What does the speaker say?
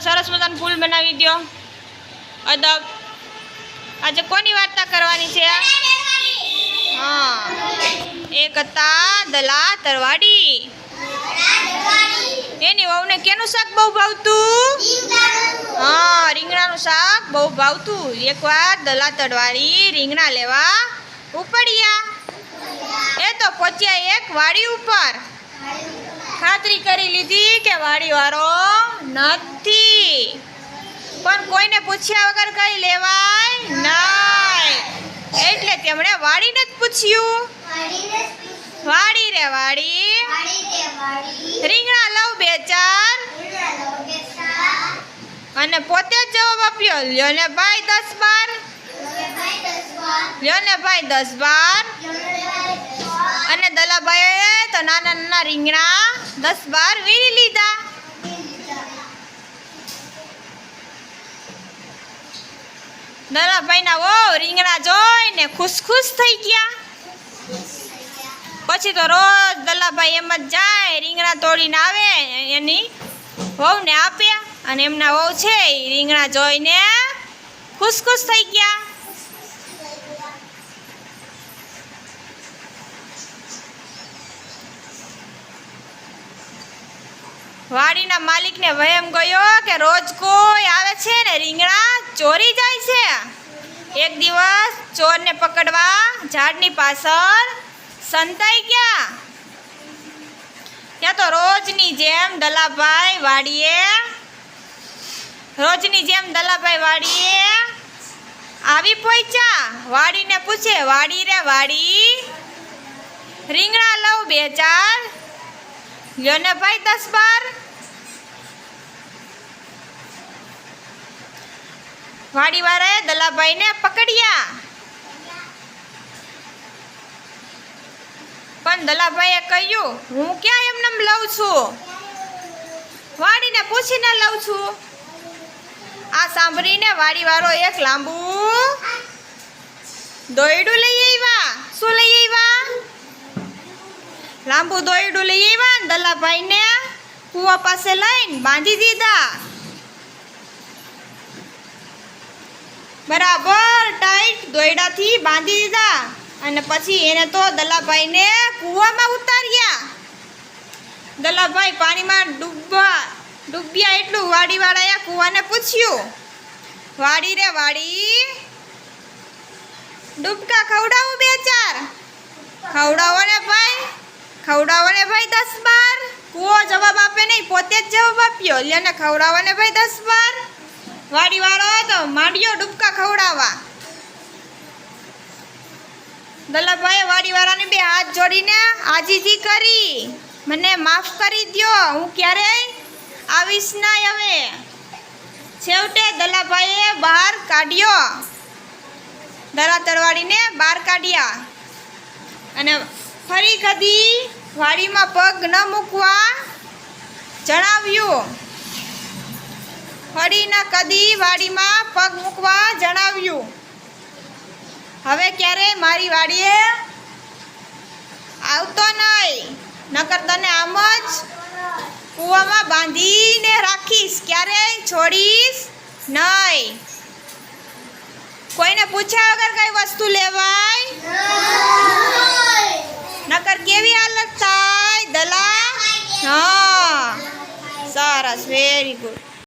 સરસ મજાનું ફૂલ બનાવી દો અદબ. આજે કોની વાર્તા કરવાની છે? હા. એક હતા દલા તરવાડી. એની વહુને કેનું શાક બહુ ભાવતું? હા, રીંગણાનું શાક બહુ ભાવતું. એકવાર દલા તરવાડી રીંગણા લેવા ઉપડ્યા. એ તો પહોંચ્યા એક વાડી ઉપર. ખાતરી કરી લીધી કે વાડીવાળો નથી. પણ કોઈને પૂછ્યા વગર કઈ લેવાય? નહીં. એટલે તેમણે વાડીને જ પૂછ્યું. વાડી રે વાડી. રીંગણા લઉં બે ચાર. અને પોતે જ જવાબ આપ્યો, લ્યો ને ભાઈ દસ બાર. લ્યો ને ભાઈ દસ બાર. અને દલાભાઈએ તો નાના નાના રીંગણા દસ બાર વીણી લીધા. દલાભાઈના ઓ રીંગણા જોઈને ખુશ ખુશ થઈ ગયા. પછી તો રોજ દલાભાઈ એમ જ જાય, રીંગણા તોડીને આવે એની વહુને આપ્યા અને એમના વહુ છે એ રીંગણા જોઈને ખુશ ખુશ થઈ ગયા. વાડીના માલિકને વહેમ ગયો કે રોજ આવે છે ને, રીંગણા ચોરી જાય છે. એક દિવસ ચોરને પકડવા ઝાડની પાછળ સંતાઈ ગયા. ત્યાં તો રોજની જેમ દલાભાઈ વાડીએ, રોજની જેમ દલાભાઈ વાડીએ આવી પહોંચ્યા. વાડીને પૂછે, વાડી રે, વાડી, રીંગણા લઉં બે ચાર? લ્યો ને ભાઈ દસ બાર. વાડીવાળાએ દલાભાઈને પકડ્યા. પણ દલાભાઈએ કહ્યું, હું ક્યાં એમને લઉં છું? વાડીને પૂછીને લઉં છું. આ સાંભળીને વાડીવાળો એક લાંબુ દોયડું લઈ આવ્યા. શું લઈ આવ્યા? લાંબુ દોયડું લઈ આવ્યા દલાભાઈને કૂવા પાસે લઈને બાંધી દીધા. બરાબર ટાઈટ દોયડાથી બાંધી દીધા. અને પછી એને તો દલાભાઈને કૂવામાં ઉતાર્યા. દલાભાઈ પાણીમાં ડૂબવા, ડૂબ્યા એટલું વાડીવાળાએ કૂવાને પૂછ્યું, વાડી રે વાડી, ડૂબકા ખવડાવું બે ચાર? ખવડાવો ને ભાઈ, ખવડાવો ને ભાઈ દસ બાર. કૂવો જવાબ આપે નહીં, પોતે જ જવાબ આપ્યો લે ને ખવડાવો ને ભાઈ દસ બાર. વાડીવાળો તો માંડ્યો ડૂબકા ખવડાવવા. દલાભાઈએ વાડીવાળાને બે હાથ જોડીને આજીજી કરી, મને માફ કરી દો હું ક્યારેય આવીશ ના હવે. છેવટે દલાભાઈએ બહાર કાઢ્યો. દરા તરવાડીને બહાર કાઢ્યા. અને ફરી કદી વાડીમાં પગ ન મૂકવા જણાવ્યું. ફરી ન કદી વાડીમાં પગ મૂકવા જણાવ્યું. હવે ક્યારે મારી વાડીએ? આવતો નહીં. નકર તને આમ જ કૂવામાં બાંધીને રાખીશ. ક્યારેય છોડીશ નહીં. કોઈને પૂછ્યા વગર કઈ વસ્તુ લેવાય? નકર કેવી હાલત થાય? દલા? હા. સરસ. Very good